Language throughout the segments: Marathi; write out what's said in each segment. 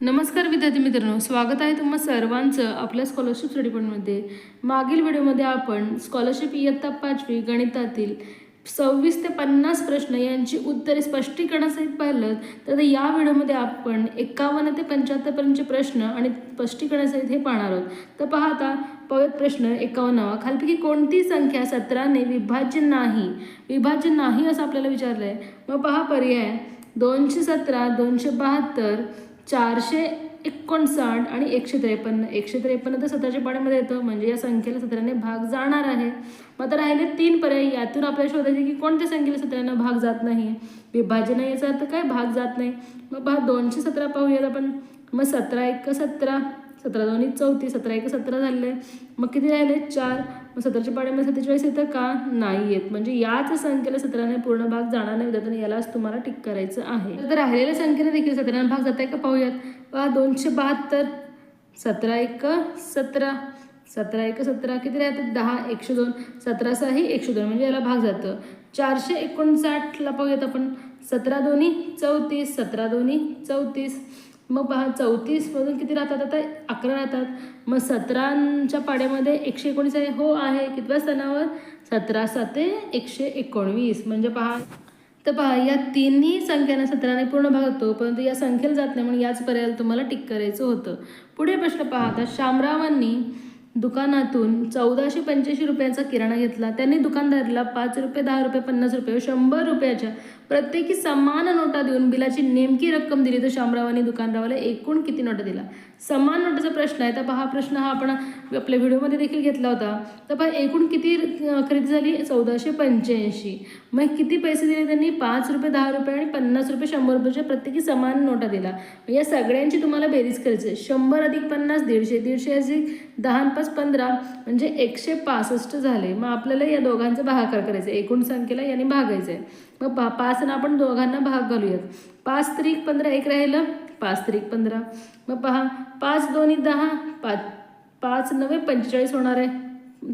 नमस्कार विद्यार्थी मित्रांनो स्वागत आहे तुम्हा सर्वांचं आपल्या स्कॉलरशिप स्टडी पॉईंटमध्ये मागील व्हिडिओमध्ये आपण स्कॉलरशिप इयत्ता पाचवी गणितातील सव्वीस ते पन्नास प्रश्न यांची उत्तरे स्पष्टीकरणासहित पाहिलं तर या व्हिडिओमध्ये आपण एकावन्न ते पंच्याहत्तरपर्यंतचे प्रश्न आणि स्पष्टीकरणासहित हे पाहणार आहोत. तर पाहता पवित पवत प्रश्न एकावन्नावा. खालपैकी कोणती संख्या सतराने विभाज्य नाही? विभाज्य नाही असं आपल्याला विचारलं आहे मग पहा पर्याय. दोनशे सतरा दोनशे बहात्तर चारशे एकोणसाठ आणि एकशे त्रेपन्न. एकशे त्रेपन्न तर सतराच्या पाण्यामध्ये येतं. म्हणजे या संख्येला सतराने भाग जाणार आहे. मग आता राहिले तीन पर्याय. यातून आपल्याला शोधायचे की कोणत्या संख्येला सतराने भाग जात नाही? विभाजन याचा अर्थ काय? भाग जात नाही. मग भाग दोनशे सतरा पाहूयात आपण. मग सतरा एक सतरा सतरा दोन्ही चौतीस सतरा एक सतरा झालेलं आहे. मग किती राहिले? चार. मग सतराच्या पाण्यामध्ये सत्तेचाळीस येतं का नाही येत म्हणजे याच संख्येला सतराने पूर्ण भाग जाणार नाही विद्यार्थ्यांना यालाच तुम्हाला टिक करायचं आहे. तर राहिलेल्या संख्येने देखील सतराने भाग जात आहे का पाहूयात. पहा दोनशे बहात्तर सतरा एक सतरा. सतरा एक सतरा. किती राहतात? दहा एकशे दोन. सतरा सहाही एकशे दोन. म्हणजे याला भाग जातं. चारशे एकोणसाठला पाहूयात आपण. सतरा दोन्ही चौतीस सतरा दोन्ही चौतीस. मग पहा चौतीसमधून किती राहतात आता? अकरा राहतात. मग सतराच्या पाड्यामध्ये एकशे एकोणीस आहे. हो आहे. कितव्या स्थानावर? सतरा साते एकशे एकोणवीस. म्हणजे पहा. तर पहा या तिन्ही संख्यांना सतराने पूर्ण भाग होतो. परंतु या संख्येला जात नाही. म्हणून याच पर्यायाला तुम्हाला टिक करायचं होतं. पुढे प्रश्न पाहता शामरावांनी दुकानातून चौदाशे पंच्याऐंशी रुपयाचा किराणा घेतला. त्यांनी दुकानदाराला पाच रुपये दहा रुपये पन्नास रुपये शंभर रुपयाच्या प्रत्येकी समान नोटा देऊन बिलाची नेमकी रक्कम दिली तर शामरावांनी दुकानरावाला एकूण किती नोटा दिला समान नोटाचा प्रश्न आहे. तर पहा हा प्रश्न हा आपण आपल्या व्हिडिओमध्ये देखील घेतला होता. तर पहा एकूण किती खरेदी झाली? चौदाशे पंच्याऐंशी. मग किती पैसे दिले त्यांनी? पाच रुपये दहा रुपये आणि पन्नास रुपये शंभर रुपयाच्या प्रत्येकी समान नोटा दिला मग या सगळ्यांची तुम्हाला बेरीज करायची आहे. शंभर अधिक पन्नास दीडशे दीडशे अधिक दहा पाच पंधरा म्हणजे एकशे पासष्ट झाले. मग आपल्याला या दोघांचा भागाकार करायचा आहे. एकूण संख्येला याने भागायचं आहे. मग पा पाचनं आपण दोघांना भाग घालूयात. पाच त्रिक पंधरा एक राहिलं. पाच त्रिक पंधरा. मग पहा पाच दोन्ही दहा पाच पाच नवे पंचेचाळीस होणार आहे.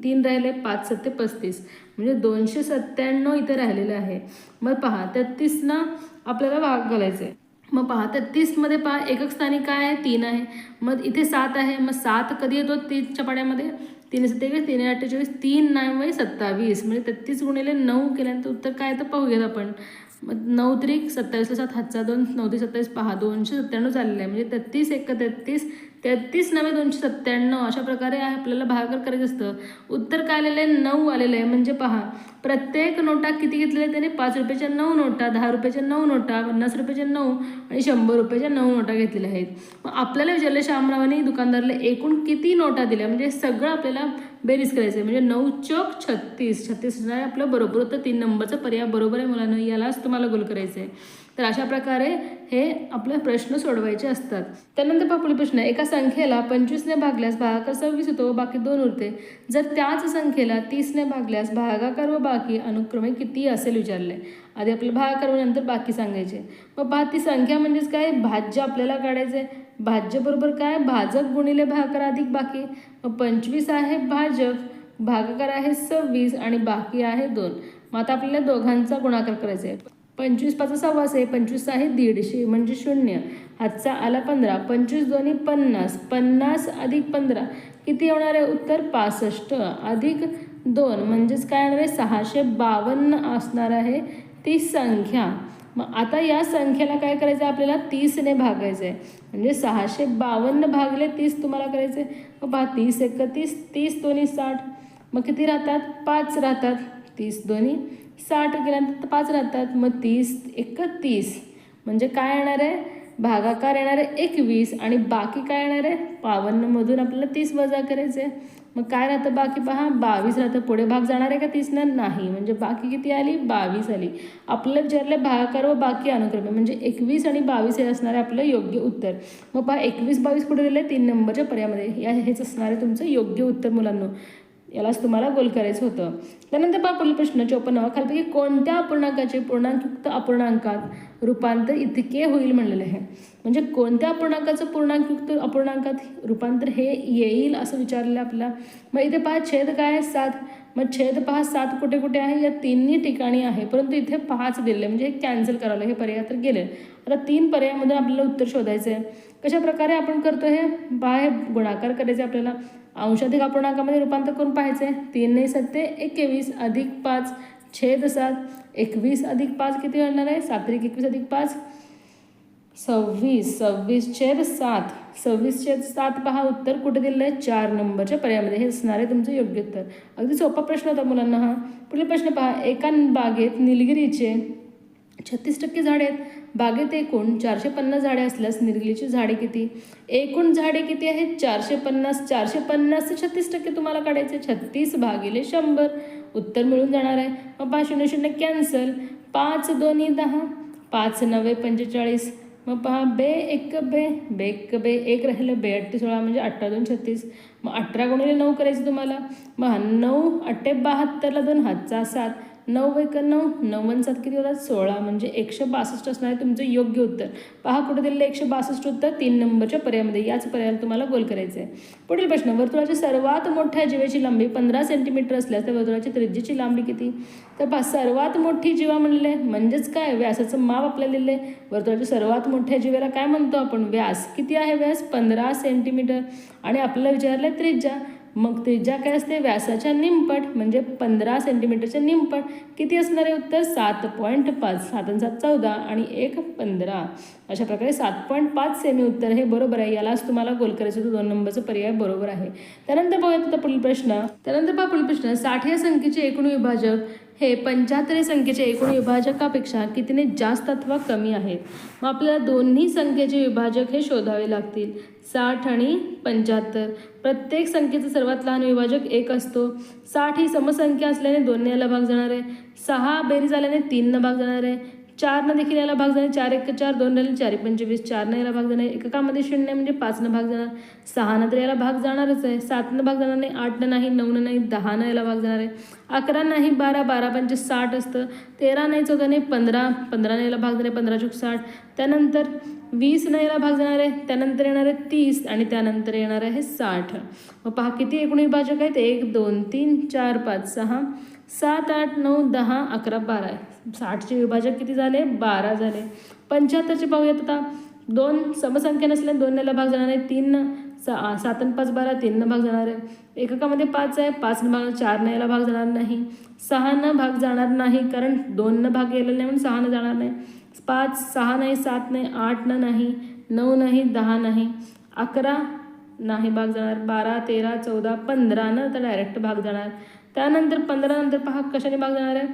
तीन राहिले पाच सत्ते पस्तीस. म्हणजे दोनशे सत्त्याण्णव इथे राहिलेलं आहे. मग पहा तेहतीसनं आपल्याला भाग घालायचा आहे मग पहा तेहतीसमध्ये पहा एकक स्थानी काय आहे? तीन आहे. मग इथे सात आहे. मग सात कधी येतो? तीनच्या पाड्यामध्ये. तीन सत्तेचाळीस तीन अठ्ठेचाळीस तीन नऊ सत्तावीस. म्हणजे तेहतीस गुणिले नऊ केल्यानंतर उत्तर काय तर पाहूयात आपण. मग नऊ त्रिक सत्तावीसला सात हातचा दोन नऊ ते सत्तावीस पहा दोनशे सत्त्याण्णव चाललेलं आहे. म्हणजे तेहतीस एक तेहतीस तेहतीस नव्हे दोनशे सत्त्याण्णव अशा प्रकारे आपल्याला भागाकार करायचं असतं. उत्तर काय आलेलं आहे? नऊ आलेलं आहे. म्हणजे पहा प्रत्येक नोटा किती घेतलेल्या आहेत त्याने? पाच रुपयाच्या नऊ नोटा दहा रुपयाच्या नऊ नोटा पन्नास रुपयाच्या नऊ आणि शंभर रुपयाच्या नऊ नोटा घेतलेल्या आहेत. मग आपल्याला विचारलं शामरावांनी दुकानदाराला एकूण किती नोटा दिल्या? म्हणजे सगळं आपल्याला बेरीज करायचं आहे. म्हणजे नऊ चौक छत्तीस. छत्तीस असणार आपलं बरोबर. होतं तीन नंबरचा पर्याय बरोबर आहे मुलांना. यालाच तुम्हाला गोल करायचं आहे. तर अशा प्रकारे हे आपले प्रश्न सोडवायचे असतात. त्यानंतर पापुली प्रश्न एका संख्येला पंचवीसने भागल्यास भागाकार सव्वीस होतो व बाकी दोन उरते. जर त्याच संख्येला तीसने भागल्यास भागाकार व बाकी अनुक्रमे किती असेल विचारले. आधी आपल्याला भागाकार व नंतर बाकी सांगायचे. मग पहा ती संख्या म्हणजेच काय? भाज्य आपल्याला काढायचं. आहे भाज्यबरोबर काय? भाजक गुणिले भागाकार अधिक बाकी. मग पंचवीस आहे भाजक भागाकार आहे सव्वीस आणि बाकी आहे दोन. मग आता आपल्याला दोघांचा गुणाकार करायचा आहे. पंचवीस पाच सव्वास आहे पंचवीस आहे दीडशे म्हणजे शून्य. हातचा आला पंधरा पंचवीस दोन्ही पन्नास पन्नास अधिक पंधरा किती होणार आहे उत्तर? पासष्ट. अधिक दोन म्हणजेच काय येणार आहे? सहाशे बावन्न असणार आहे ती संख्या. मग आता या संख्येला काय करायचं आहे आपल्याला तीसने भागायचं आहे म्हणजे सहाशे बावन्न भागले तीस तुम्हाला करायचं आहे मग पहा तीस एकतीस तीस दोन्ही साठ. मग किती राहतात? पाच राहतात. तीस दोन्ही. साठ केल्यानंतर पाच राहतात. मग तीस एकतीस. म्हणजे काय येणार आहे? भागाकार येणार आहे एकवीस आणि बाकी काय येणार आहे? बावन्नमधून आपल्याला तीस वजा करायचं आहे. मग काय राहतं बाकी पहा? बावीस राहतं. पुढे भाग जाणार आहे का तीसनं? नाही. म्हणजे बाकी किती आली? बावीस आली. आपलं विचारलं भागाकार व बाकी अनुक्रमे. म्हणजे एकवीस आणि बावीस हे असणार आहे आपलं योग्य उत्तर. मग पहा एकवीस बावीस पुढे दिलं आहे तीन नंबरच्या पर्यामध्ये या हेच असणार आहे तुमचं योग्य उत्तर मुलांना. यालाच तुम्हाला गोल करायचं होतं. त्यानंतर पहा पुढील प्रश्न चोपन्न खालपैकी कोणत्या अपूर्णांकाचे पूर्णांकयुक्त अपूर्णांकात रूपांतर इतके होईल म्हणलेले आहे. म्हणजे कोणत्या अपूर्णांकाचं पूर्णांकयुक्त अपूर्णांकात रूपांतर हे येईल असं विचारलेलं आहे आपल्याला. मग इथे पहा छेद काय आहे? सात. मग छेद पहा सात कुठे कुठे आहे? या तिन्ही ठिकाणी आहे. परंतु इथे पाच दिले म्हणजे हे कॅन्सल करावं हे पर्याय तर गेले. आता तीन पर्यायामधून आपल्याला उत्तर शोधायचं आहे कशा प्रकारे आपण करतो हे? बाहेर गुणाकार करायचे आपल्याला. अंशाधिक अपूर्णांकामध्ये रूपांतर करून पाहायचे. तीन नाही सत्ते एकवीस अधिक पाच छेद सात. एकवीस अधिक पाच किती घडणार आहे? सात्रिक एकवीस अधिक पाच. सव्वीस सव्वीस छेद सात. सव्वीस छेद सात पहा उत्तर कुठे दिलं आहे चार नंबरच्या पर्यायामध्ये हे असणार आहे तुमचं योग्य उत्तर. अगदी सोपा प्रश्न होता मुलांना हा. पुढील प्रश्न पहा. एका बागेत निलगिरीचे छत्तीस टक्के झाडे आहेत. बागेत एकूण चारशे पन्नास झाडे असल्यास निलगिरीची झाडे किती? एकूण झाडे किती आहेत? चारशे पन्नास चारशे पन्नास ते छत्तीस टक्के तुम्हाला काढायचे. छत्तीस भागिले शंभर. उत्तर मिळून जाणार आहे. मग पाच शून्य शून्य कॅन्सल. पाच दोन्ही दहा. पाच नव्वे पंचेचाळीस. मग पहा बे एक बे. बे एक बे एक राहिलं. बे अठ्ठे सोळा म्हणजे अठरा दोन छत्तीस. मग अठरा गुणिले नऊ करायचं तुम्हाला. मग नऊ अठ्ठे बहात्तरला दोन हातचा सात. नऊ एक नऊ नऊ सात किती होतात? सोळा. म्हणजे एकशे बासष्ट असणार आहे तुमचं योग्य उत्तर. पहा कुठे दिलेलं एकशे बासष्ट उत्तर तीन नंबरच्या पर्यायामध्ये. याच पर्यायाला तुम्हाला गोल करायचं आहे. पुढील प्रश्न वर्तुळाची सर्वात मोठ्या जीवेची लांबी पंधरा सेंटीमीटर असल्यास त्या वर्तुळाची त्रिज्येची लांबी किती? तर पहा सर्वात मोठी जीवा म्हणले. म्हणजेच काय? व्यासाचं माप आपल्याला दिलं आहे वर्तुळाच्या सर्वात मोठ्या जीवेला काय म्हणतो आपण? व्यास. किती आहे व्यास? पंधरा सेंटीमीटर. आणि आपल्याला विचारलं आहे त्रिज्या. मग त्रिज्या काय असते व्यासाच्या निमपट म्हणजे पंधरा सेंटीमीटरच्या निमपट किती असणार आहे उत्तर? सात पॉईंट पाच सात आणि सात चौदा आणि एक पंधरा. अशा प्रकारे सात पॉईंट पाच सेमी उत्तर हे बरोबर आहे. यालाच तुम्हाला गोल करायचं होतं दोन नंबरचं पर्याय बरोबर आहे. त्यानंतर बघूयात आता पुढील प्रश्न. त्यानंतर पहा पुढील प्रश्न. साठ या संख्येचे एकूण विभाजक हे पंच्याहत्तर या संख्येच्या एकूण विभाजकापेक्षा कितीने जास्त अथवा कमी आहेत? मग आपल्याला दोन्ही संख्येचे विभाजक हे शोधावे लागतील. साठ आणि पंच्याहत्तर. प्रत्येक संख्येचा सर्वात लहान विभाजक एक असतो. साठ ही समसंख्या असल्याने दोन्हीला याला भाग जाणार आहे. सहा बेरीज आल्याने तीननं भाग जाणार आहे. चारनं देखील याला भाग जाणार चार एक चार दोन राहिले चार एक. पंचवीस चारनं याला भाग जाणार एककामध्ये शून्य म्हणजे पाचनं भाग जाणार सहानं तर याला भाग जाणारच आहे. सातनं भाग जाणार नाही आठनं नाही नऊनं नाही दहानं याला भाग जाणार आहे. अकरा नाही बारा बारा पंचे साठ असतं. तेरा नाही चौदा नाही पंधरा पंधरानं याला भाग जाणार आहे पंधरा चौक साठ. त्यानंतर वीसनं याला भाग जाणार आहे. त्यानंतर येणार आहे तीस आणि त्यानंतर येणार आहे साठ. मग पहा किती एकूण विभाजक आहेत? एक दोन तीन चार पाच सहा सात आठ नऊ दहा अकरा बारा आहे. साठचे विभाजक किती झाले? बारा झाले. पंच्याहत्तरचे पाहूयात आता. दोन समसंख्या नसल्याने दोन याला भाग जाणार. आहे तीन सा सात आणि पाच बारा तीननं भाग जाणार. आहे एककामध्ये पाच आहे. पाचनं भाग चारनं याला भाग जाणार नाही. सहानं भाग जाणार नाही कारण दोननं भाग गेलेला नाही म्हणून सहानं जाणार नाही. पाच सहा नाही सात नाही आठनं नाही नऊ नाही दहा नाही. अकरा नाही भाग जाणार. बारा तेरा चौदा पंधरानं तर डायरेक्ट भाग जाणार. त्यानंतर पंधरानंतर पहा कशाने भाग जाणार आहे?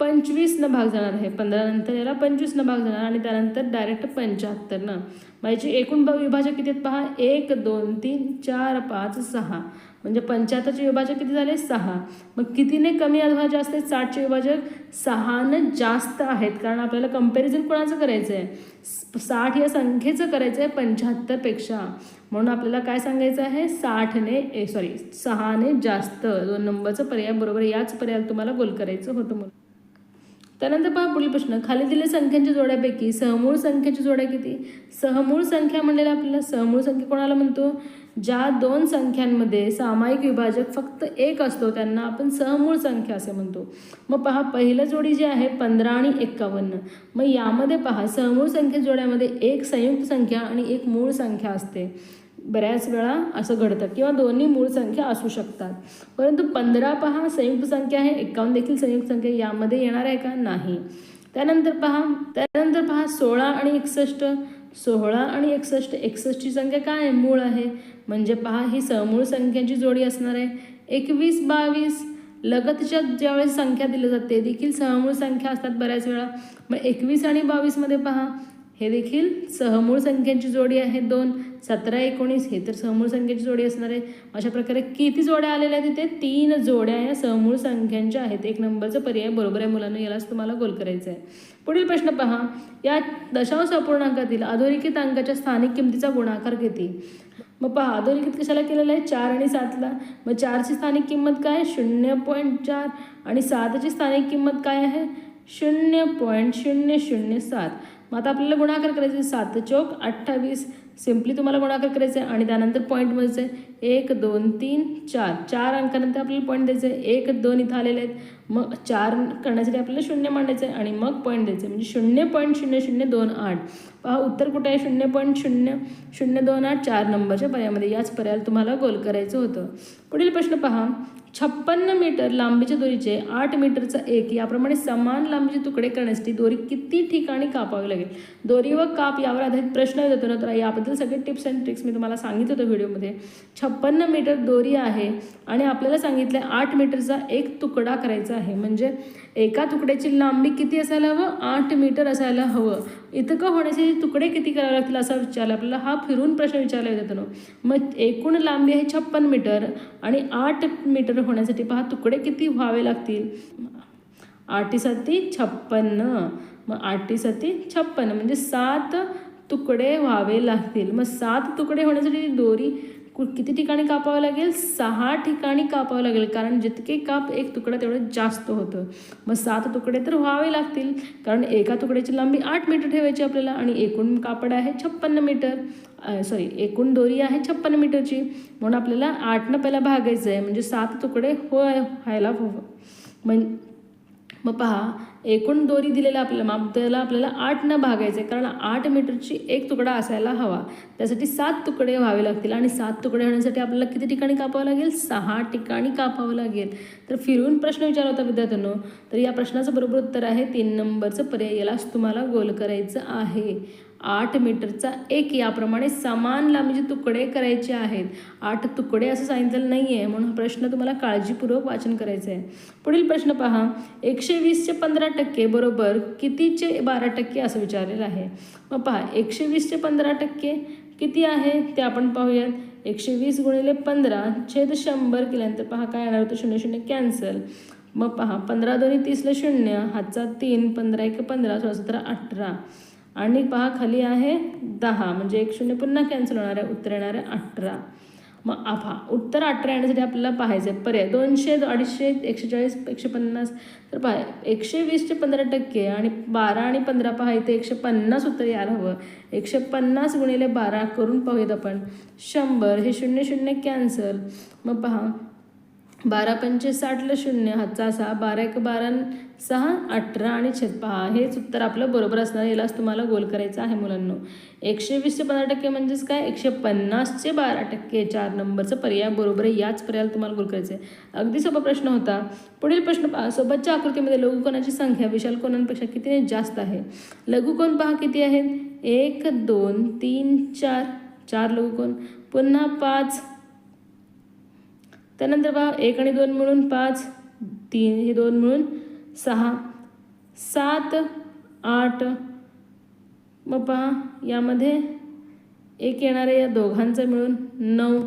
पंचवीसनं भाग जाणार आहे. पंधरानंतर याला पंचवीसनं भाग जाणार आणि त्यानंतर डायरेक्ट पंच्याहत्तरनं माझी एकूण भाग विभाजक किती आहेत पहा? एक दोन तीन चार पाच सहा. म्हणजे पंच्याहत्तरचे विभाजक किती झाले? सहा. मग कितीने कमी अथवा जास्त आहेत? साठचे विभाजक सहानं जास्त आहेत. कारण आपल्याला कंपॅरिझन कोणाचं करायचं आहे? साठ या संख्येचं करायचं आहे पंच्याहत्तरपेक्षा. म्हणून आपल्याला काय सांगायचं आहे? साठने ए सॉरी सहाने जास्त. दोन नंबरचं पर्याय बरोबर याच पर्याय तुम्हाला गोल करायचं होतं म्हणून. त्यानंतर पहा पुढील प्रश्न. खाली दिलेल्या संख्यांच्या जोड्यापैकी सहमूळ संख्येची जोड्या किती? सहमूळ संख्या म्हणलेल्या आपल्याला सहमूळ संख्या कोणाला म्हणतो? ज्या दोन संख्यांमध्ये सामायिक विभाजक फक्त एक असतो त्यांना आपण सहमूळ संख्या असे म्हणतो. मग पहा पहिलं जोडी जी आहे पंधरा आणि एक्कावन्न. मग यामध्ये पहा सहमूळ संख्या जोड्यामध्ये एक संयुक्त संख्या आणि एक मूळ संख्या असते. बऱ्याच वेळा असं घडतं किंवा दोन्ही मूळ संख्या असू शकतात. परंतु पंधरा पहा संयुक्त संख्या आहे एकावन्न देखील संयुक्त संख्या यामध्ये येणार आहे का? नाही. त्यानंतर पहा त्यानंतर पहा सोळा आणि एकसष्ट. सोळा आणि एकसष्ट एकसष्टची संख्या काय आहे? मूळ आहे. म्हणजे पहा ही समूळ संख्यांची जोडी असणार आहे. एकवीस बावीस. लगतच्या ज्यावेळेस संख्या दिली जाते देखील सहमूळ संख्या असतात बऱ्याच वेळा. मग एकवीस आणि बावीसमध्ये पहा हे देखील सहमूळ संख्यांची जोडी आहे दोन. सतरा एकोणीस हे तर सहमूळ संख्येची जोडी असणार आहे. अशा प्रकारे किती जोड्या आलेल्या आहेत तिथे तीन जोड्या या सहमूळ संख्यांच्या आहेत. एक नंबरचं पर्याय बरोबर आहे मुलांना यालाच तुम्हाला गोल करायचं आहे पुढील प्रश्न पहा. या दशांश अपूर्णांकातील अधोरेखित अंकाच्या स्थानिक किमतीचा गुणाकार किती? मग पहा अधोरेखित कशाला केलेलं आहे? चार आणि सातला मग चारची स्थानिक किंमत काय? शून्य पॉईंट चार. आणि सातची स्थानिक किंमत काय आहे? शून्य पॉईंट शून्य शून्य सात. मग आता आपल्याला गुणाकार करायचे सात चौक अठ्ठावीस. सिम्पली तुम्हाला गुणाकार करायचं आहे आणि त्यानंतर पॉईंट मोजायचं आहे. एक दोन तीन चार. चार अंकानंतर आपल्याला पॉईंट द्यायचं आहे एक दोन इथं आलेले आहेत. मग चार करण्यासाठी आपल्याला शून्य मांडायचं आहे आणि मग पॉईंट द्यायचं आहे म्हणजे शून्य पॉईंट शून्य शून्य दोन आठ. पहा उत्तर कुठे आहे? शून्य पॉईंट शून्य शून्य दोन आठ चार नंबरच्या पर्यायामध्ये. याच पर्यायाला तुम्हाला गोल करायचं होतं. पुढील प्रश्न पहा. छप्पन्न मीटर लांबीच्या दोरीचे आठ मीटरचा एक याप्रमाणे समान लांबीचे तुकडे करण्यासाठी दोरी किती ठिकाणी कापावी लागेल? दोरी व काप यावर आधारित प्रश्न येत होतो ना? तर याबद्दल सगळे टिप्स अँड ट्रिक्स मी तुम्हाला सांगितलं होतं व्हिडिओमध्ये. छप्पन्न मीटर दोरी आहे आणि आपल्याला सांगितलं आहे आठ मीटरचा एक तुकडा करायचा आहे. म्हणजे एका तुकड्याची लांबी किती असायला हवं? आठ मीटर असायला हवं. इतकं होण्याचे तुकडे किती करावे लागतील असा विचारला. आपल्याला हा फिरून प्रश्न विचारला येतो ना मग एकूण लांबी आहे छप्पन मीटर आणि आठ मीटर होण्यासाठी पहा तुकडे किती व्हावे लागतील? आठीसाठी छप्पन्न. मग आठीसाठी छप्पन्न. म्हणजे सात तुकडे व्हावे लागतील. मग सात तुकडे होण्यासाठी दोरी किती ठिकाणी कापावं लागेल? सहा ठिकाणी कापावं लागेल. कारण जितके काप एक तुकडा तेवढं जास्त होतं. मग सात तुकडे तर व्हावे लागतील. कारण एका तुकड्याची लांबी आठ मीटर ठेवायची आपल्याला आणि एकूण कापड आहे छप्पन्न मीटर. सॉरी एकूण दोरी आहे छप्पन्न मीटरची. म्हणून आपल्याला आठनं पहिला भागायचं आहे म्हणजे सात तुकडे हो व्हायला हवं. म्हण मग पहा एकूण दोरी दिलेला आपल्याला माप त्याला आपल्याला आठ न भागायचं आहे कारण आठ मीटरची एक तुकडा असायला हवा. त्यासाठी सात तुकडे व्हावे लागतील. आणि सात तुकडे होण्यासाठी आपल्याला किती ठिकाणी कापावं लागेल? सहा ठिकाणी कापावं लागेल. तर फिरून प्रश्न विचारला होता विद्यार्थ्यांनो. तर या प्रश्नाचं बरोबर उत्तर आहे तीन नंबरचं पर्याय. यालाच तुम्हाला गोल करायचं आहे. आठ मीटरचा एक याप्रमाणे समान लांबीचे म्हणजे तुकडे करायचे आहेत. आठ तुकडे असं सांगितलेलं नाही आहे म्हणून हा प्रश्न तुम्हाला काळजीपूर्वक वाचन करायचं आहे पुढील प्रश्न पहा. एकशे वीसचे पंधरा टक्के बरोबर कितीचे बारा टक्के असं विचारलेलं आहे. मग पहा एकशे वीसचे पंधरा टक्के किती आहे? ते आपण पाहूयात. एकशे वीस गुणिले पंधरा छेद शंभर केल्यानंतर पहा काय येणार होतं? शून्य शून्य कॅन्सल. मग पहा पंधरा दोन्ही तीसला शून्य हातचा तीन पंधरा एक पंधरा सोळा सतरा अठरा. आणि पहा खाली आहे दहा म्हणजे एक शून्य पुन्हा कॅन्सल होणार आहे उत्तर येणार आहे अठरा. मग आफा उत्तर अठरा येण्यासाठी आपल्याला पाहायचं आहे पर्याय दोनशे अडीचशे एकशे चाळीस एकशे पन्नास तर पहा एकशे वीसचे पंधरा टक्के आणि बारा आणि पंधरा पहा इथे एकशे पन्नास उत्तर यायला हवं. एकशे पन्नास गुणिले बारा करून पाहूयात आपण. शंभर हे शून्य शून्य कॅन्सल मग पहा बारा पंचे साठला शून्य हातचा सहा बारा एक बारा सहा अठरा आणि छेद पहा हेच उत्तर आपलं बरोबर असणार. यालाच तुम्हाला गोल करायचं आहे मुलांना. एकशे वीसचे पंधरा टक्के म्हणजेच काय? एकशे पन्नासचे बारा टक्के चार नंबरचं पर्याय बरोबर आहे. याच पर्यायाला तुम्हाला गोल करायचं आहे. अगदी सोपा प्रश्न होता. पुढील प्रश्न पहा. सोबतच्या आकृतीमध्ये लघुकोणाची संख्या? विशाल कोणांपेक्षा किती जास्त आहे? लघुकोण पहा किती आहेत? एक दोन तीन चार. चार लघुकोण पुन्हा पाच. त्यानंतर पहा एक आणि दोन मिळून पाच तीन हे दोन मिळून सहा. सात आठ. मग पहा यामध्ये एक येणार आहे या दोघांचं मिळून नऊ.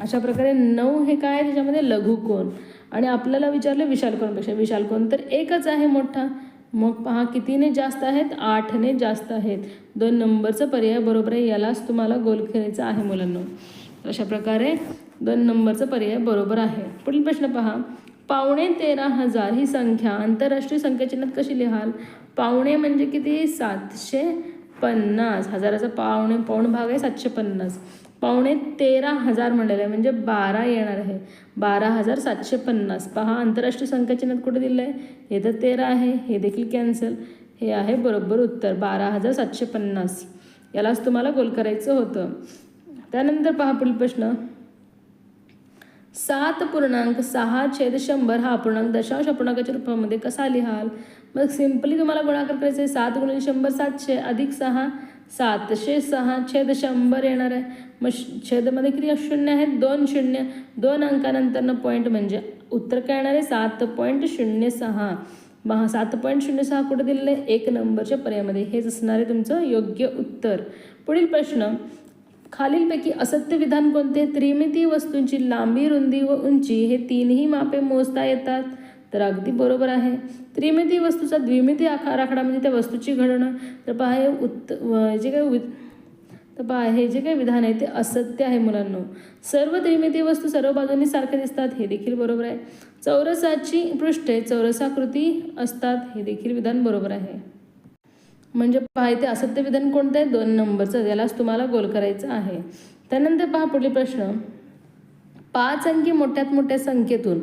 अशा प्रकारे नऊ हे काय आहे? त्याच्यामध्ये लघुकोन आणि आपल्याला विचारलं विशालकोणपेक्षा विशालकोन तर एकच आहे मोठा. मग पहा कितीने जास्त आहेत? आठने जास्त आहेत. दोन नंबरचं पर्याय बरोबर आहे. यालाच तुम्हाला गोल खेळायचा आहे मुलांना. अशा प्रकारे दोन नंबरचा पर्याय बरोबर आहे. पुढील प्रश्न पहा. पावणे तेरा हजार ही संख्या आंतरराष्ट्रीय संख्याचिन्हात कशी लिहाल? पावणे म्हणजे किती? सातशे पन्नास. हजाराचा पावणे पाऊण भाग आहे सातशे पन्नास. पावणे तेरा हजार म्हणलेलं आहे म्हणजे बारा येणार आहे. बारा हजार सातशे पन्नास. पहा आंतरराष्ट्रीय संख्याचिन्हात कुठे दिलं आहे हे तर तेरा आहे. हे देखील कॅन्सल हे आहे बरोबर उत्तर. बारा हजार सातशे पन्नास. यालाच तुम्हाला गोल करायचं होतं. त्यानंतर पहा पुढील प्रश्न. सात पूर्णांक सहा छेद शंभर हा अपूर्णांक दशांश अपूर्णांकाच्या रूपामध्ये कसा लिहाल? मग सिम्पली तुम्हाला गुणाकार करायचे आहे. सात गुणिले शंभर सातशे अधिक सहा सातशे सहा छेद शंभर येणार आहे. मग छेदमध्ये किती शून्य आहेत? दोन शून्य. दोन अंकानंतरनं पॉईंट म्हणजे उत्तर काय येणार आहे? सात पॉईंट शून्य सहा. महा सात पॉईंट शून्य सहा कुठे दिलेलं आहे? एक नंबरच्या पर्यायामध्ये. हेच असणार आहे तुमचं योग्य उत्तर. पुढील प्रश्न. खालीलपैकी असत्य विधान कोणते? त्रिमितीय वस्तूंची लांबी रुंदी व उंची हे तीनही मापे मोजता येतात. तर अगदी बरोबर आहे. त्रिमिती वस्तूचा द्विमिती आकार आकडा म्हणजे त्या वस्तूची घडणं. तर पहा हे उत्त जे काही वि- तर पहा हे जे काही विधान आहे ते असत्य आहे मुलांना. सर्व त्रिमिती वस्तू सर्व बाजूंनी सारखे दिसतात हे देखील बरोबर आहे. चौरसाची पृष्ठे चौरसाकृती असतात हे देखील विधान बरोबर आहे. म्हणजे पहा इथे असत्य विधान कोणतं आहे? दोन नंबरचं यालाच तुम्हाला गोल करायचं आहे. त्यानंतर पहा पुढील प्रश्न. पाच अंकी मोठ्यात मोठ्या संख्येतून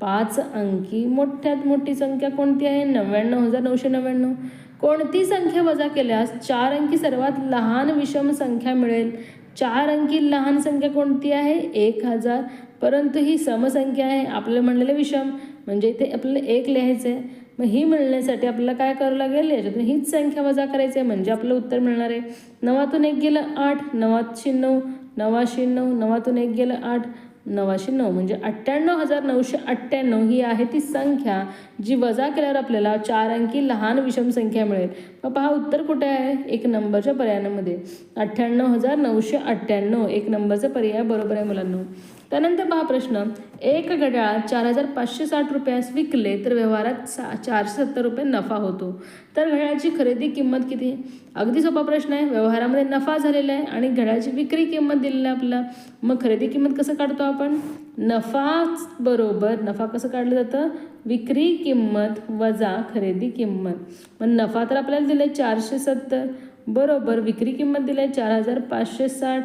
पाच अंकी मोठ्यात मोठी संख्या कोणती आहे? नव्याण्णव हजार नऊशे नव्याण्णव. कोणती संख्या वजा केल्यास चार अंकी सर्वात लहान विषम संख्या मिळेल? चार अंकी लहान संख्या कोणती आहे? एक हजार. परंतु ही समसंख्या आहे आपल्याला म्हणलेलं विषम. म्हणजे इथे आपल्याला एक लिहायचं आहे मग ही मिळण्यासाठी आपल्याला काय करावं लागेल? याच्यातून हीच संख्या वजा करायची आहे. म्हणजे आपलं उत्तर मिळणार आहे. नवातून एक गेलं आठ नवाशे नऊ नवाशे नऊ नवातून एक गेलं आठ नवाशे नऊ. म्हणजे अठ्ठ्याण्णव हजार नऊशे अठ्ठ्याण्णव ही आहे ती संख्या जी वजा केल्यावर आपल्याला चार अंकी लहान विषम संख्या मिळेल. मग पहा उत्तर कुठे आहे? एक नंबरच्या पर्यायामध्ये. अठ्ठ्याण्णव हजार नऊशे अठ्ठ्याण्णव. एक नंबरचा पर्याय बरोबर आहे मुलांना. त्यानंतर पहा प्रश्न. एक घड्याळ चार हजार पाचशे साठ रुपयास विकले तर व्यवहारात सा चारशे सत्तर रुपये नफा होतो. तर घड्याळाची खरेदी किंमत किती? अगदी सोपा प्रश्न आहे. व्यवहारामध्ये नफा झालेला आहे आणि घड्याळाची विक्री किंमत दिलेली आहे आपल्याला. मग खरेदी किंमत कसं काढतो आपण? नफाच बरोबर नफा कसं काढलं जातं? विक्री किंमत वजा खरेदी किंमत. मग नफा तर आपल्याला दिला आहे चारशे सत्तर. बरोबर विक्री किंमत दिली आहे चार हजार पाचशे साठ.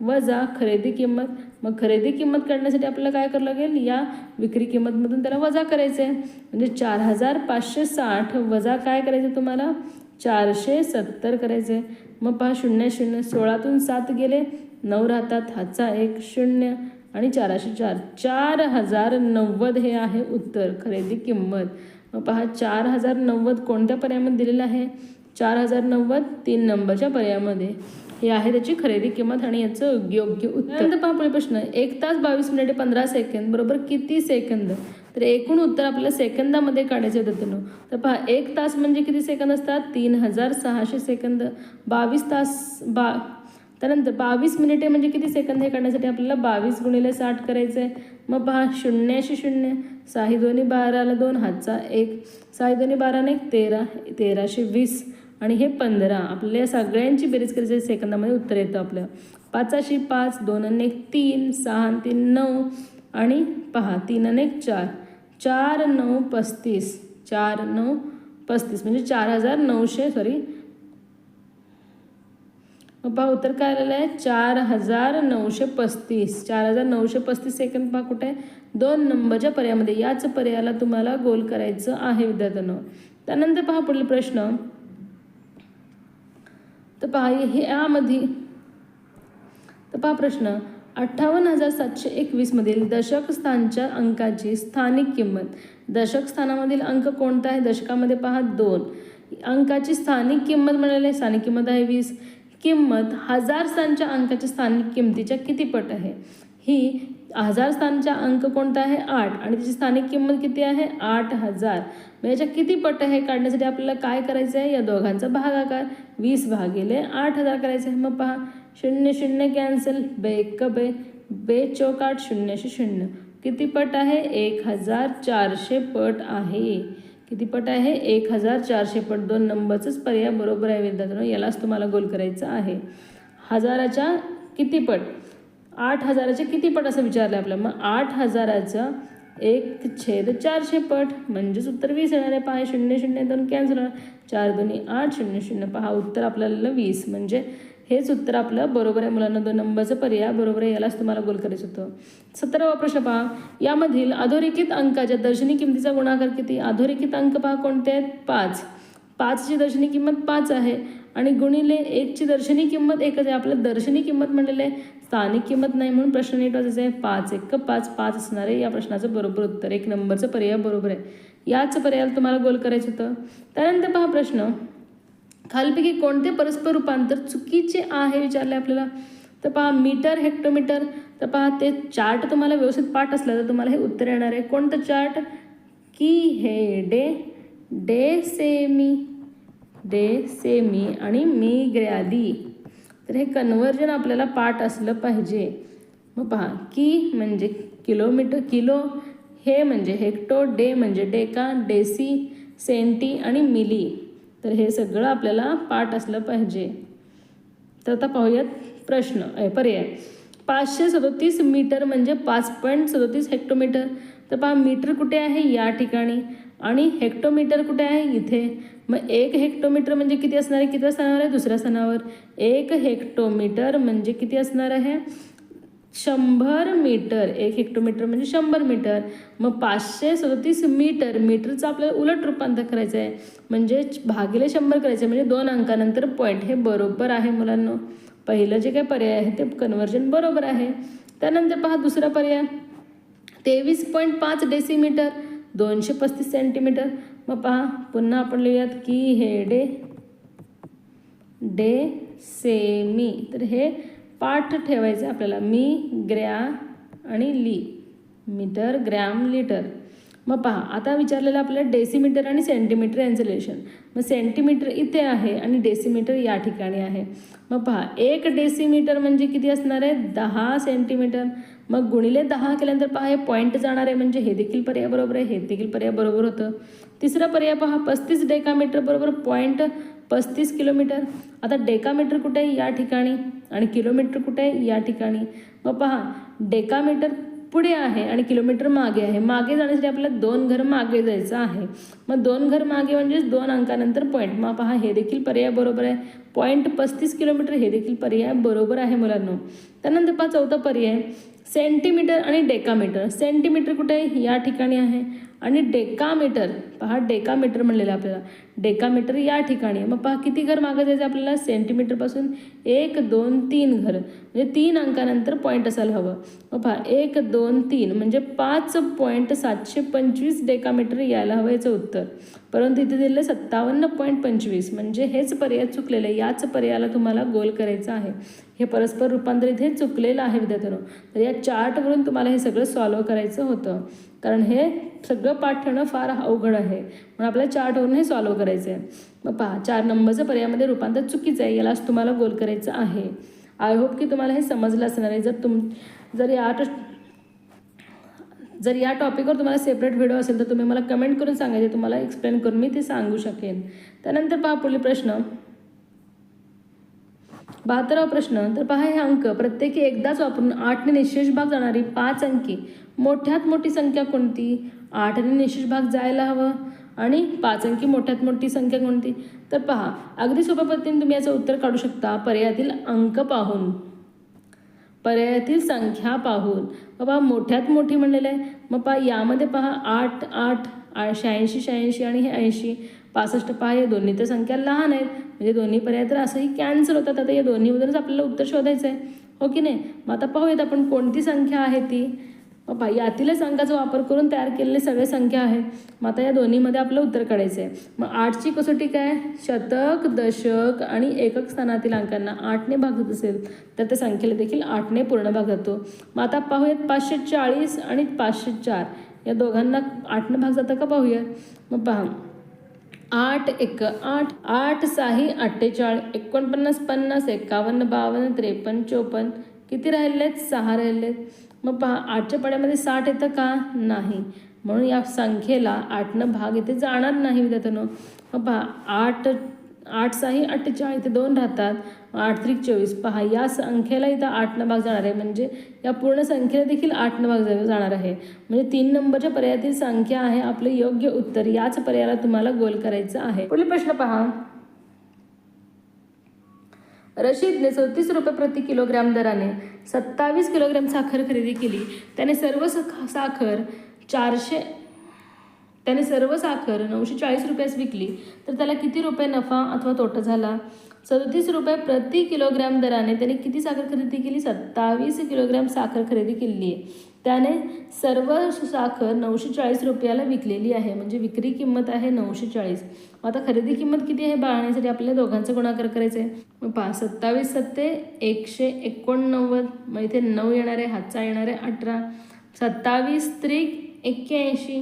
वजा खरेदी किंमत. मग खरेदी किंमत काढण्यासाठी आपल्याला काय करावं लागेल? या विक्री किंमतमधून त्याला वजा करायचं. आहे म्हणजे चार हजार पाचशे साठ वजा काय करायचं तुम्हाला? चारशे सत्तर करायचं. आहे मग पहा शून्य शून्य सोळातून सात गेले. नऊ राहतात. हातचा एक शून्य आणि चाराशे चार. चार हजार नव्वद हे आहे उत्तर. खरेदी किंमत. मग पहा चार हजार नव्वद कोणत्या पर्यायामध्ये दिलेलं आहे? चार हजार नव्वद तीन नंबरच्या पर्यायामध्ये. हे आहे त्याची खरेदी किंमत आणि याचं योग्य उत्तर. त्यानंतर पुढे प्रश्न. एक तास बावीस मिनिटे पंधरा सेकंद बरोबर किती सेकंद? तर एकूण उत्तर आपल्याला सेकंदामध्ये काढायचे होतं त्यानं तर पहा एक तास म्हणजे किती सेकंद असतात? तीन हजार सहाशे सेकंद. बावीस तास बा त्यानंतर बावीस मिनिटे म्हणजे किती सेकंद हे काढण्यासाठी आपल्याला बावीस गुणिले साठ करायचं आहे मग पहा शून्याशी शून्य. साही दोन्ही बाराला दोन हातचा एक. साही दोन्ही बाराने एक तेरा तेराशे वीस. आणि हे पंधरा आपल्या या सगळ्यांची बेरीज करायची सेकंदामध्ये उत्तर येतं आपलं. पाचाशी पाच दोन आणि एक तीन सहा तीन नऊ आणि पहा तीन आणि एक चार. चार नऊ पस्तीस चार नऊ पस्तीस म्हणजे चार हजार नऊशे सॉरी पहा उत्तर काय आलेलं आहे? चार हजार नऊशे पस्तीस. चार हजार नऊशे पस्तीस सेकंद पहा कुठे? आहे दोन नंबरच्या पर्यायामध्ये. याच पर्यायाला तुम्हाला गोल करायचं आहे विद्यार्थ्यांना. त्यानंतर पहा पुढील प्रश्न. तर पहा हे यामध्ये तर पहा प्रश्न. अठ्ठावन्न हजार सातशे एकवीसमधील दशक स्थानच्या अंकाची स्थानिक किंमत. दशक स्थानामधील अंक कोणता आहे? दशकामध्ये पहा दोन. अंकाची स्थानिक किंमत म्हणाली स्थानिक किंमत आहे वीस. किंमत हजार स्थानच्या अंकाच्या स्थानिक किंमतीच्या किती पट आहे? ही हजार स्थानचा अंक कोणता आहे? आठ. आणि त्याची स्थानिक किंमत किती आहे? आठ हजार. मग याच्या किती पट हे काढण्यासाठी आपल्याला काय करायचं आहे? या दोघांचा भागाकार. वीस भागिले आठ हजार करायचं आहे. मग पहा. शून्य शून्य कॅन्सल. बे एक बे. बे चौक आठ शून्यशे शून्य. किती पट आहे? एक हजार चारशे पट आहे. किती पट आहे? एक हजार चारशे पट. दोन नंबरचाच पर्याय बरोबर आहे विद्यार्थ्यांनो. यालाच तुम्हाला गोल करायचं आहे. हजाराच्या किती पट? आठ हजाराचे किती पट असं विचारलं आपलं? मग आठ हजाराचं एक छेद चारशे पट म्हणजेच उत्तर वीस येणार आहे. पहा शून्य शून्य दोन कॅन्सल होणार. चार दोन्ही आठ शून्य शून्य. पहा उत्तर आपल्याला वीस. म्हणजे हेच उत्तर आपलं बरोबर आहे मुलांना. दोन नंबरचं पर्याय बरोबर आहे यालाच तुम्हाला गोल करायचं होतं. सतरावा प्रश्न पहा. यामधील अधोरेखित अंकाच्या दर्शनी किमतीचा गुणाकार किती? अधोरेखित अंक पहा कोणते आहेत? पाच. पाचची दर्शनी किंमत पाच आहे. आणि गुणिले एकची दर्शनी किंमत एकच आहे. आपलं दर्शनी किंमत म्हणलेलं आहे. स्थानिक किंमत नाही म्हणून प्रश्न नीट वाचायचा आहे. पाच एक पाच? पाच असणार आहे. या प्रश्नाचं बरोबर उत्तर. एक नंबरचं पर्याय बरोबर आहे. याच पर्यायाला तुम्हाला गोल करायचं होतं. त्यानंतर पहा प्रश्न. खालपैकी कोणते परस्पर रूपांतर चुकीचे आहे विचारले आपल्याला? तर पहा मीटर हेक्टोमीटर. तर पहा ते चार्ट तुम्हाला व्यवस्थित पाठ असलं तर तुम्हाला हे उत्तर येणार आहे. कोणतं चार्ट? की हे डे डे सेमी. डे सेमी आणि मी ग्रॅली तर हे कन्वर्जन आपल्याला पाठ असलं पाहिजे. मग पहा की म्हणजे किलोमीटर किलो हे म्हणजे हेक्टो डे म्हणजे डेका डेसी सेंटी आणि मिली. तर हे सगळं आपल्याला पाठ असलं पाहिजे. तर आता पाहूयात प्रश्न पर्याय. पाचशे सदोतीस मीटर म्हणजे पाच पॉईंट सदोतीस हेक्टोमीटर. तर पहा मीटर कुठे आहे? या ठिकाणी. आणि हेक्टोमीटर कुठे आहे? इथे. मग एक हेक्टोमीटर म्हणजे किती असणार आहे? किती स्थानावर आहे? दुसऱ्या स्थानावर. एक हेक्टोमीटर म्हणजे किती असणार आहे? शंभर मीटर. एक हेक्टोमीटर म्हणजे शंभर मीटर. मग पाचशे सदतीस मीटर. मीटरचं आपल्याला उलट रूपांतर करायचं आहे म्हणजे भागिले शंभर करायचं आहे म्हणजे दोन अंकानंतर पॉईंट. हे बरोबर आहे मुलांना. पहिलं जे काही पर्याय आहे ते कन्वर्जन बरोबर आहे. त्यानंतर पहा दुसरा पर्याय. तेवीस पॉईंट पाच डेसिमीटर दोनशे पस्तीस सेंटीमीटर मग पहा पुन्हा आपण लिहूयात की हे डे डे सेमी तर हे पाठ ठेवायचं आपल्याला. मी ग्रॅ आणि ली. Metre gram litre. मग पहा आता विचारलेलं आपल्याला डेसिमीटर आणि सेंटीमीटर यांचं रिलेशन मग सेंटीमीटर इथे आहे आणि डेसिमीटर या ठिकाणी आहे. मग पहा एक डेसिमीटर म्हणजे किती असणार आहे? दहा सेंटीमीटर मग गुणिले दहा केल्यानंतर पहा हे पॉईंट जाणार आहे म्हणजे हे देखील पर्याय बरोबर आहे हे देखील पर्याय बरोबर होतं. तिसरा पर्याय पहा पस्तीस डेकामीटर बरोबर पॉईंट पस्तीस किलोमीटर आता डेकामीटर कुठे आहे? या ठिकाणी. आणि किलोमीटर कुठे आहे? या ठिकाणी. मग पहा डेकामीटर पुढे आहे आणि किलोमीटर मागे आहे. मागे जाण्यासाठी आपल्याला दोन घर मागे जायचं आहे. मग दोन घर मागे म्हणजेच दोन अंकानंतर पॉईंट मग पहा हे देखील पर्याय बरोबर आहे. पॉईंट पस्तीस किलोमीटर हे देखील पर्याय बरोबर आहे मुलांनो. त्यानंतर पहा चौथा पर्याय. सेंटीमीटर आणि डेकामीटर सेंटीमीटर कुठे आहे? या ठिकाणी आहे. आणि डेकामीटर पहा डेकामीटर म्हणलेलं आहे आपल्याला. डेकामीटर या ठिकाणी मग पहा किती घर मागं जायचं आपल्याला? सेंटीमीटरपासून एक दोन तीन घर. म्हणजे तीन अंकानंतर पॉईंट असायला हवं. मग पहा एक दोन तीन म्हणजे पाच पॉईंट सातशे पंचवीस डेकामीटर यायला हवं याचं उत्तर. परंतु इथे दिलेलं सत्तावन्न पॉईंट पंचवीस. म्हणजे हेच पर्याय चुकलेलं आहे. याच पर्यायाला तुम्हाला गोल करायचं आहे. हे परस्पर रूपांतरित हे चुकलेलं आहे विद्यार्थ्यांनो. तर या चार्टवरून तुम्हाला हे सगळं सॉल्व करायचं होतं. कारण हे सगळं पाठ ठेवणं फार अवघड आहे. म्हणून आपल्याला चार्टवरून हे सॉल्व करायचं आहे मग पहा चार नंबरचं पर्यायामध्ये रूपांतर चुकीचं आहे यालाच तुम्हाला गोल करायचं आहे. आय होप की तुम्हाला हे समजलं असणार आहे. जर तुम जर या जर या टॉपिकवर तुम्हाला सेपरेट व्हिडिओ असेल तर तुम्ही मला कमेंट करून सांगायचे तुम्हाला एक्सप्लेन करून मी ते सांगू शकेन. त्यानंतर पहा पुढील प्रश्न. बहात्तरावा प्रश्न. तर पहा हे अंक. प्रत्येकी एकदाच वापरून आठने निशेष भाग जाणारी पाच अंकी. मोठ्यात मोठी संख्या कोणती? आठने निशेष भाग जायला हवं. आणि पाच अंकी मोठ्यात मोठी संख्या कोणती? तर पहा अगदी सोप्या पद्धतीने तुम्ही याचं उत्तर काढू शकता पर्यायातील अंक पाहून. पर्यायातील संख्या पाहून. बाबा मोठ्यात मोठी म्हणलेलं आहे. मग पहा यामध्ये पहा आठ आठ शहाऐंशी शहाऐंशी आणि हे ऐंशी. पासष्ट पहा हे दोन्ही तर संख्या लहान आहेत. म्हणजे दोन्ही पर्याय तर असंही कॅन्सल होतात. आता या दोन्हीमधूनच आपल्याला उत्तर शोधायचं आहे हो की नाही? मग आता पाहूयात आपण कोणती संख्या आहे ती. पहा यातीलच अंकाचा वापर करून तयार केलेले सगळे संख्या आहेत. मग आता या दोन्हीमध्ये आपलं उत्तर काढायचं आहे मग आठची कसोटी काय? शतक दशक आणि एकक स्थानातील अंकांना आठने भागत असेल तर त्या संख्येला देखील आठने पूर्ण भाग जातो. मग आता पाहूयात पाचशे चाळीस आणि पाचशे चार. या दोघांना आठने भाग जातं का पाहूयात? मग पहा. आठ एक आठ. आठ साही अठ्ठेचाळीस एकोणपन्नास पन्नास एकावन्न बावन्न त्रेपन्न चोपन्न. किती राहिले आहेत सहा राहिले आहेत मग पहा आठच्या पाड्यामध्ये साठ येतं का? नाही. म्हणून या संख्येला आठनं भाग येथे जाणार नाही विद्यार्थ्यांनो. मग पहा आठ आठ साही अठ्ठेचाळीस इथे दोन राहतात. आठ त्रिक चोवीस. पहा या संख्येला इथं आठनं भाग जाणार आहे. म्हणजे या पूर्ण संख्येला देखील आठनं भाग जाणार आहे. म्हणजे तीन नंबरच्या पर्यायातील संख्या आहे आपलं योग्य उत्तर. याच पर्यायाला तुम्हाला गोल करायचं आहे. पुढील प्रश्न पहा. रशीदने चौतीस रुपये प्रति किलोग्रॅम दराने सत्तावीस किलोग्रॅम साखर खरेदी केली. त्याने सर्व साखर चारशे त्याने सर्व साखर नऊशे चाळीस रुपयास विकली. तर त्याला किती रुपये नफा अथवा तोटा झाला? सदतीस रुपये प्रति किलोग्रॅम दराने त्याने किती साखर खरेदी केली? सत्तावीस किलोग्रॅम साखर खरेदी केलेली आहे. त्याने सर्व साखर नऊशे चाळीस रुपयाला विकलेली आहे. म्हणजे विक्री किंमत आहे नऊशे चाळीस. आता खरेदी किंमत किती आहे बाळण्यासाठी आपल्याला दोघांचा गुणाकार करायचं आहे मग पा सत्तावीस सत्ते एकशे एकोणनव्वद. मग इथे नऊ येणार आहे हातचा येणार आहे अठरा. सत्तावीस त्रिक एक्क्याऐंशी.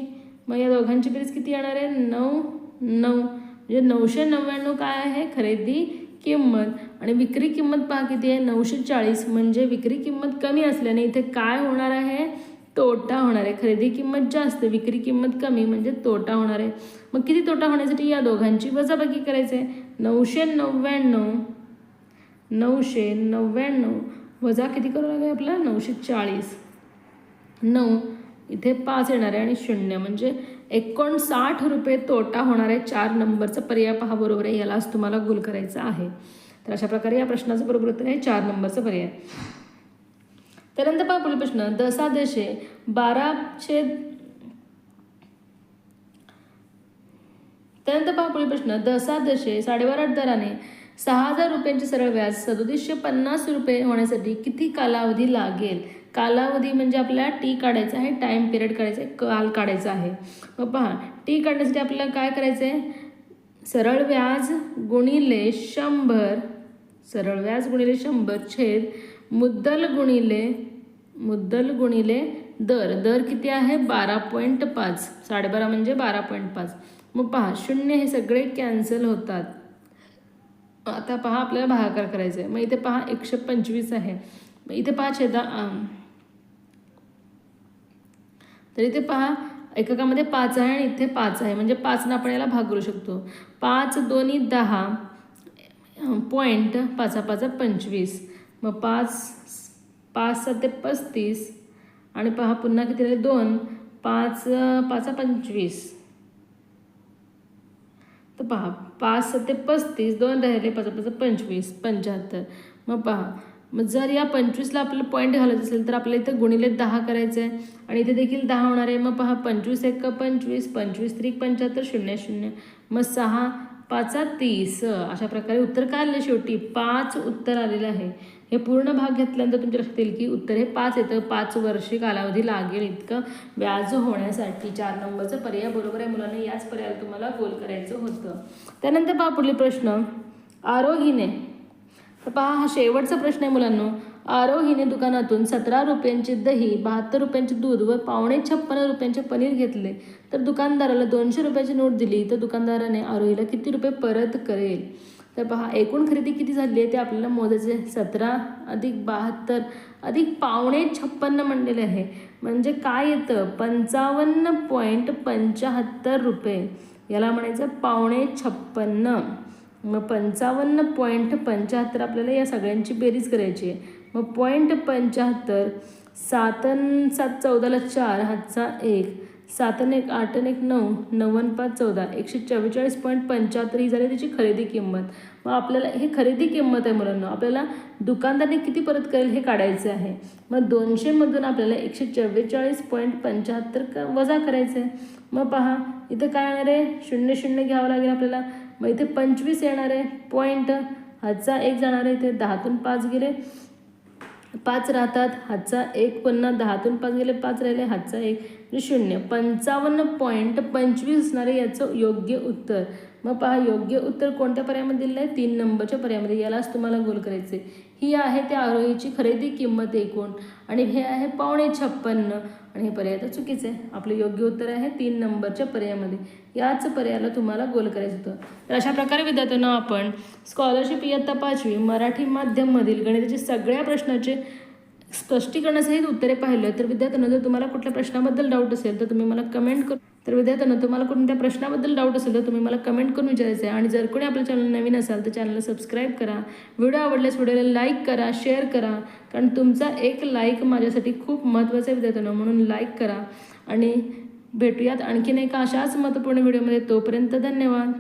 मग या दोघांची बेरीज किती येणार आहे? नऊ नऊ. म्हणजे नऊशे नव्याण्णव काय आहे? खरेदी किंमत. आणि विक्री किंमत पहा किती आहे? नऊशे चाळीस म्हणजे विक्री किंमत कमी असल्याने इथे काय होणार आहे? तोटा होणार आहे. खरेदी किंमत जास्त विक्री किंमत कमी म्हणजे तोटा होणार आहे. मग किती तोटा होण्यासाठी या दोघांची वजाबाकी करायचं आहे नऊशे नव्याण्णव नऊशे नव्याण्णव. वजा किती करावं लागेल आपल्याला नऊशे चाळीस नऊ. इथे पाच येणार आहे आणि शून्य. म्हणजे एकोणसाठ रुपये तोटा होणार आहे. चार नंबरचा पर्याय पहा. बरोबर आहे. यालाच तुम्हाला गुल करायचा आहे. तर अशा प्रकारे या प्रश्नाचं बरोबर उत्तर आहे. चार नंबरचं पर्याय. त्यानंतर पहा पुढील प्रश्न दशादेशे बारा छेद त्यानंतर पहा पुढील प्रश्न दशादशे साडेबारा दराने सहा हजार रुपयांचे सरळ व्याज सदोतीसशे पन्नास रुपये होण्यासाठी किती कालावधी लागेल? कालावधी म्हणजे आपल्याला टी काढायचा आहे टाईम पिरियड काढायचा आहे काल काढायचा आहे. मग पहा टी काढण्यासाठी आपल्याला काय करायचं आहे सरळ व्याज गुणिले शंभर सरळ व्याज गुणिले शंभर छेद मुद्दल गुणिले मुद्दल गुणिले दर. दर किती आहे? बारा पॉईंट पाच. साडेबारा म्हणजे बारा पॉईंट पाच. मग पहा शून्य हे सगळे कॅन्सल होतात. आता पहा आपल्याला भागाकार करायचा आहे मग इथे पहा एकशे पंचवीस आहे. मग इथे पहा छेदा तर इथे पहा एककामध्ये पाच आहे आणि इथे पाच आहे. म्हणजे पाचनं आपण याला भाग करू शकतो. पाच दोन्ही दहा. पॉईंट पाचा पाचा पंचवीस. मग पाच पाच सते पस्तीस. आणि पहा पुन्हा किती झाले दोन. पाच पाचा पंचवीस. तर पहा पाच सते पस्तीस. दोन राहिले पाच पाच पंचवीस. पंच्याहत्तर. मग पहा मग जर या पंचवीसला आपल्याला पॉईंट घालायचं असेल तर आपल्याला इथं गुणिले दहा करायचं आहे आणि इथे देखील दहा होणार आहे. मग पहा पंचवीस एक पंचवीस. पंचवीस त्रिक पंच्याहत्तर शून्य शून्य. मग सहा पाचा तीस अशा प्रकारे उत्तर काय आलं शेवटी? पाच उत्तर आलेलं आहे. हे पूर्ण भाग घेतल्यानंतर तुमच्या लक्षात येईल की उत्तर हे पाच येतं. पाच वर्षे कालावधी लागेल इतकं व्याज होण्यासाठी. चार नंबरचं पर्याय बरोबर आहे. मुलांना याच पर्यायाला तुम्हाला गोल करायचं होतं. त्यानंतर पहा पुढील प्रश्न. आरोहीने तर पहा हा शेवटचा प्रश्न आहे मुलांनो. आरोहीने दुकानातून सतरा रुपयांचे दही बहात्तर रुपयांचे दूध व पावणे छप्पन्न रुपयांचे पनीर घेतले. तर दुकानदाराला दोनशे रुपयाची नोट दिली. तर दुकानदाराने आरोहीला किती रुपये परत करेल? तर पहा एकूण खरेदी किती झाली आहे ते आपल्याला मोजायचे सतरा अधिक बहात्तर अधिक पावणे छप्पन्न म्हणलेले आहे. म्हणजे काय येतं? पंचावन्न पॉईंट पंच्याहत्तर रुपये. याला म्हणायचं पावणे छप्पन्न मग पंचावन्न पॉईंट पंच्याहत्तर आपल्याला या सगळ्यांची बेरीज करायची आहे. मग पॉईंट पंच्याहत्तर सातन सात चौदाला चार हातचा एक सातन एक आठन एक नऊ नव्वद पाच चौदा एकशे चव्वेचाळीस पॉईंट पंच्याहत्तर ही झाली त्याची खरेदी किंमत. मग आपल्याला हे खरेदी किंमत आहे मुलांना आपल्याला दुकानदारने किती परत करेल हे काढायचं आहे. मग दोनशेमधून आपल्याला एकशे चव्वेचाळीस पॉईंट पंच्याहत्तर क वजा करायचं आहे मग पहा इथं काय येणार आहे? शून्य शून्य घ्यावं लागेल आपल्याला. मग इथे पंचवीस येणार आहे. पॉईंट हातचा एक जाणार आहे इथे दहातून पाच गेले. पाच राहतात. हातचा एक पन्ना दहातून पाच गेले पाच राहिले हातचा एक. शून्य. पंचावन्न पॉईंट पंचवीस असणारे याचं योग्य उत्तर. मग पहा योग्य उत्तर कोणत्या पर्यायामध्ये दिलेलं आहे? तीन नंबरच्या पर्यायामध्ये. यालाच तुम्हाला गोल करायचे ही आहे त्या आरोहीची खरेदी किंमत एकूण. आणि हे आहे पावणे छप्पन्न. आणि हे पर्याय तर चुकीचं आहे. आपलं योग्य उत्तर आहे तीन नंबरच्या पर्यायामध्ये. याच पर्यायाला तुम्हाला गोल करायचं होतं. तर अशा प्रकारे विद्यार्थ्यांना आपण स्कॉलरशिप इयत्ता पाचवी मराठी माध्यममधील गणिताचे सगळ्या प्रश्नाचे स्पष्टीकरणासहित उत्तरे पाहिलं तर विद्यार्थ्यांना जर तुम्हाला कुठल्या प्रश्नाबद्दल डाऊट असेल तर तुम्ही मला कमेंट करू तर विद्यार्थ्यांना तुम्हाला कोणत्या प्रश्नाबद्दल डाऊट असेल तर तुम्ही मला कमेंट करून विचारायचं आहे आणि जर कोणी आपल्या चॅनल नवीन असाल तर चॅनलला सबस्क्राईब करा. व्हिडिओ आवडल्यास व्हिडिओला लाईक करा शेअर करा. कारण तुमचा एक लाईक माझ्यासाठी खूप महत्त्वाचा आहे विद्यार्थ्यांना म्हणून लाईक करा. आणि भेटूयात आणखीन एका अशाच महत्त्वपूर्ण व्हिडिओमध्ये तोपर्यंत धन्यवाद.